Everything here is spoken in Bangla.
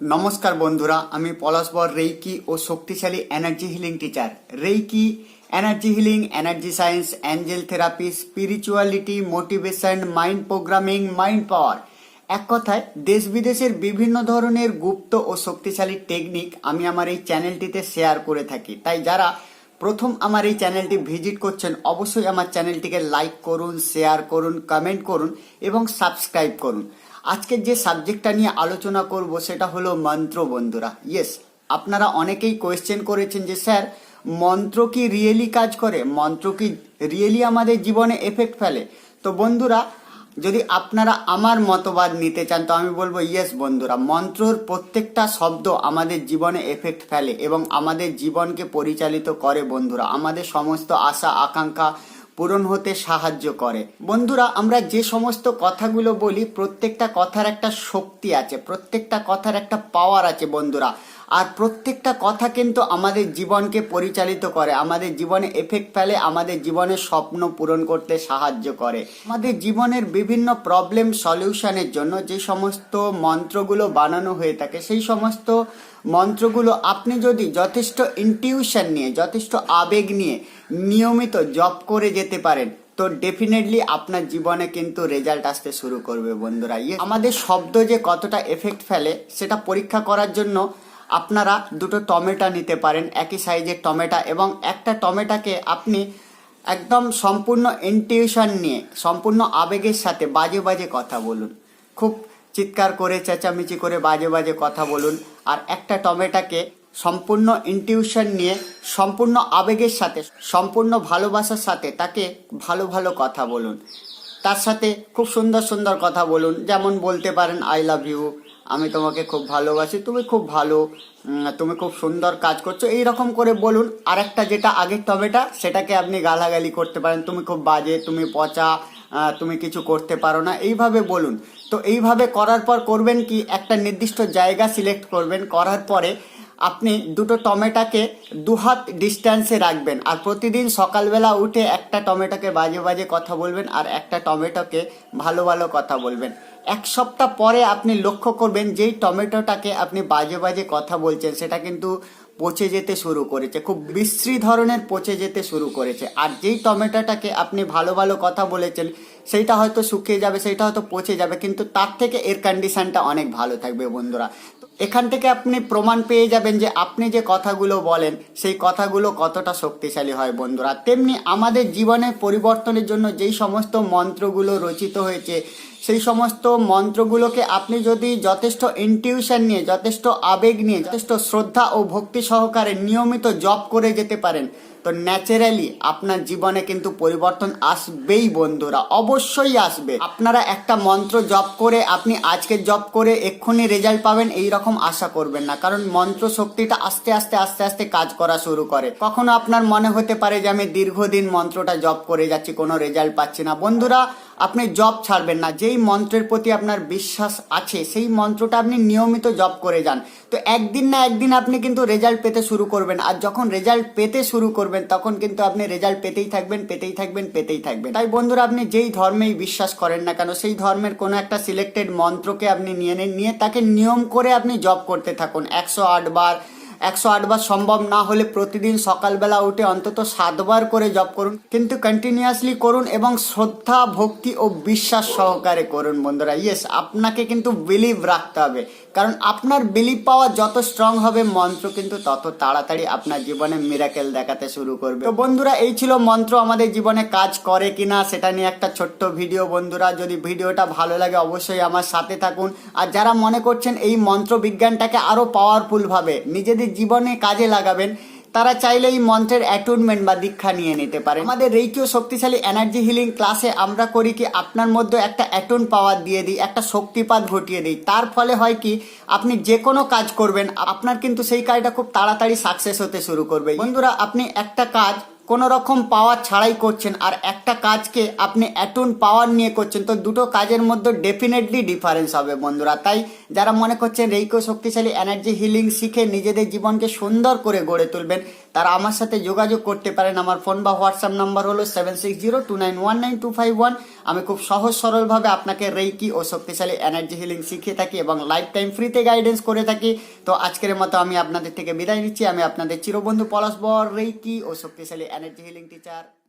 নমস্কার বন্ধুরা, আমি পলাশবর রেইকি ও শক্তিশালী energy healing teacher reiki energy healing energy science angel therapy spirituality motivation mind programming mind power এক কথায়, দেশ বিদেশের বিভিন্ন ধরনের গুপ্ত ও শক্তিশালী টেকনিক আমি আমার এই চ্যানেলটিতে শেয়ার করে থাকি। তাই যারা প্রথম আমার এই চ্যানেলটি ভিজিট করছেন, অবশ্যই আমার চ্যানেলটিকে লাইক করুন শেয়ার করুন কমেন্ট করুন এবং সাবস্ক্রাইব করুন। আজকের যে সাবজেক্টটা নিয়ে আলোচনা করব সেটা হলো মন্ত্র বন্ধুরা। ইয়েস আপনারা অনেকেই কোয়েশ্চেন করেছেন যে, স্যার, মন্ত্র কি রিয়েলি কাজ করে? মন্ত্র কি রিয়েলি আমাদের জীবনে এফেক্ট ফেলে? তো বন্ধুরা, যদি আপনারা আমার মতবাদ নিতে চান, তো আমি বলব ইয়েস বন্ধুরা, মন্ত্রর প্রত্যেকটা শব্দ আমাদের জীবনে এফেক্ট ফেলে এবং আমাদের জীবনকে পরিচালিত করে বন্ধুরা। আমাদের সমস্ত আশা, আকাঙ্ক্ষা পূরণ হতে সাহায্য করে। বন্ধুরা, আমরা যে সমস্ত কথাগুলো বলি, প্রত্যেকটা কথার একটা শক্তি আছে, প্রত্যেকটা কথার একটা পাওয়ার আছে বন্ধুরা। আর প্রত্যেকটা কথা কিন্তু আমাদের জীবনকে পরিচালিত করে, আমাদের জীবনে এফেক্ট ফেলে, আমাদের জীবনের স্বপ্ন পূরণ করতে সাহায্য করে। আমাদের জীবনের বিভিন্ন প্রবলেম সলিউশনের জন্য যে সমস্ত মন্ত্রগুলো বানানো হয়ে থাকে, সেই সমস্ত মন্ত্রগুলো আপনি যদি যথেষ্ট ইনটিউশন নিয়ে, যথেষ্ট আবেগ নিয়ে নিয়মিত জপ করে যেতে পারেন, তো ডেফিনেটলি আপনার জীবনে কিন্তু রেজাল্ট আসতে শুরু করবে বন্ধুরা। ইয়ে আমাদের শব্দ যে কতটা এফেক্ট ফেলে, সেটা পরীক্ষা করার জন্য আপনারা দুটো টমেটো নিতে পারেন, একই সাইজের টমেটো, এবং একটা টমেটোকে আপনি একদম সম্পূর্ণ ইনটিউশন নিয়ে, সম্পূর্ণ আবেগের সাথে বাজে বাজে কথা বলুন। খুব চিৎকার করে, চেঁচামেচি করে বাজে বাজে কথা বলুন আর একটা টমেটোকে সম্পূর্ণ ইনটিউশন নিয়ে, সম্পূর্ণ আবেগের সাথে, সম্পূর্ণ ভালোবাসার সাথে তাকে ভালো ভালো কথা বলুন। তার সাথে খুব সুন্দর সুন্দর কথা বলুন। যেমন বলতে পারেন আই লাভ ইউ আমি তোমাকে খুব ভালোবাসি, তুমি খুব ভালো তুমি খুব সুন্দর কাজ করছ। এই রকম করে বলুন। আর একটা যেটা আগের টমেটা, সেটাকে আপনি গালাগালি করতে পারেন, তুমি খুব বাজে, তুমি পচা তুমি কিছু করতে পারো না। এইভাবে বলুন। তো এইভাবে করার পর করবেন কি? একটা নির্দিষ্ট জায়গা সিলেক্ট করবেন। করার পরে আপনি দুটো টমেটোকে দু হাত ডিস্ট্যান্সে রাখবেন। আর প্রতিদিন সকালবেলা উঠে একটা টমেটোকে বাজে বাজে কথা বলবেন আর একটা টমেটোকে ভালো ভালো কথা বলবেন। এক সপ্তাহ পরে আপনি লক্ষ্য করবেন যেই টমেটোটাকে আপনি বাজে বাজে কথা বলছেন, সেটা কিন্তু পচে যেতে শুরু করেছে, খুব বিশ্রী ধরনের পচে যেতে শুরু করেছে। আর যেই টমেটোটাকে আপনি ভালো ভালো কথা বলেছেন, সেইটা হয়তো শুকিয়ে যাবে, সেইটা হয়তো পচে যাবে, কিন্তু তার থেকে এর কন্ডিশনটা অনেক ভালো থাকবে বন্ধুরা। এখান থেকে আপনি প্রমাণ পেয়ে যাবেন যে আপনি যে কথাগুলো বলেন, সেই কথাগুলো কতটা শক্তিশালী হয় বন্ধুরা। তেমনি আমাদের জীবনে পরিবর্তনের জন্য যেই সমস্ত মন্ত্রগুলো রচিত হয়েছে, সেই সমস্ত মন্ত্রগুলোকে আপনি যদি যথেষ্ট ইনটিউশন নিয়ে, যথেষ্ট আবেগ নিয়ে, যথেষ্ট শ্রদ্ধা ও ভক্তি সহকারে নিয়মিত জপ করে যেতে পারেন তো ন্যাচারালি আপনার জীবনে কিন্তু পরিবর্তন আসবেই বন্ধুরা, অবশ্যই আসবে। আপনারা একটা মন্ত্র জপ করে, আপনি আজকে জপ করে এক্ষুনি রেজাল্ট পাবেন এই রকম আশা করবেন না। কারণ মন্ত্র শক্তিটা আস্তে আস্তে আস্তে আস্তে কাজ করা শুরু করে। কখনো আপনার মনে হতে পারে যে আমি দীর্ঘদিন মন্ত্রটা জপ করে যাচ্ছি, কোনো রেজাল্ট পাচ্ছি না। বন্ধুরা আপনি জব ছাড়বেন না। যেই মন্ত্রের প্রতি আপনার বিশ্বাস আছে, সেই মন্ত্রটা আপনি নিয়মিত জব করে যান। তো একদিন না একদিন আপনি কিন্তু রেজাল্ট পেতে শুরু করবেন। আর যখন রেজাল্ট পেতে শুরু করবেন, তখন কিন্তু আপনি রেজাল্ট পেতেই থাকবেন পেতেই থাকবেন পেতেই থাকবেন। তাই বন্ধুরা, আপনি যেই ধর্মেই বিশ্বাস করেন না কেন, সেই ধর্মের কোনো একটা সিলেক্টেড মন্ত্রকে আপনি নিয়ে নেন। নিয়ে তাকে নিয়ম করে আপনি জব করতে থাকুন। একশো আট বার একশো আটবার সম্ভব না হলে প্রতিদিন সকালবেলা উঠে অন্তত সাতবার করে জপ করুন। কিন্তু কন্টিনিউয়াসলি করুন এবং শ্রদ্ধা, ভক্তি ও বিশ্বাস সহকারে করুন বন্ধুরা। ইয়েস আপনাকে কিন্তু বিলিভ রাখতে হবে। কারণ আপনার বিলিভ পাওয়া যত স্ট্রং হবে মন্ত্র কিন্তু তত তাড়াতাড়ি আপনার জীবনে মিরাকেল দেখাতে শুরু করবে। তো বন্ধুরা, এই ছিল মন্ত্র, আমাদের জীবনে কাজ করে কিনা সেটা নিয়ে একটা ছোট্ট ভিডিও বন্ধুরা, যদি ভিডিওটা ভালো লাগে অবশ্যই আমার সাথে থাকুন। আর যারা মনে করছেন এই মন্ত্র বিজ্ঞানটাকে আরও পাওয়ারফুল ভাবে নিজেদের জীবনে কাজে লাগাবেন তারা চাইলে এই মন্ত্রের অ্যাটুনমেন্ট বা দীক্ষা নিয়ে নিতে পারে। আমাদের রেইকিও শক্তিশালী এনার্জি হিলিং ক্লাসে আমরা করি কি, আপনার মধ্যে একটা অ্যাটুন পাওয়ার দিয়ে দিই, একটা শক্তিপাত ঘটিয়ে দিই। তার ফলে হয় কি, আপনি যে কোনো কাজ করবেন, আপনার কিন্তু সেই কাজটা খুব তাড়াতাড়ি সাকসেস হতে শুরু করবে। বন্ধুরা, আপনি একটা কাজ কোনো রকম পাওয়ার ছাড়াই করছেন। আর একটা কাজকে আপনি অ্যাটুন পাওয়ার নিয়ে করছেন, তো দুটো কাজের মধ্যে ডেফিনেটলি ডিফারেন্স হবে বন্ধুরা। তাই যারা মনে করছেন রেইকো শক্তিশালী এনার্জি হিলিং শিখে নিজেদের জীবনকে সুন্দর করে গড়ে তুলবেন, তারা আমার সাথে যোগাযোগ করতে পারেন। আমার ফোন বা হোয়াটসঅ্যাপ নাম্বার হলো seven six zero two nine one nine two five one আমি খুব সহজ সরলভাবে আপনাকে রেইকি ও শক্তিশালী এনার্জি হিলিং শিখিয়ে থাকি এবং লাইফ টাইম ফ্রিতে গাইডেন্স করে থাকি। তো আজকের মতো আমি আপনাদের থেকে বিদায় নিচ্ছি। আমি আপনাদের চিরবন্ধু পলাশ বর রেইকি ও শক্তিশালী এনার্জি হিলিং টিচার নমস্কার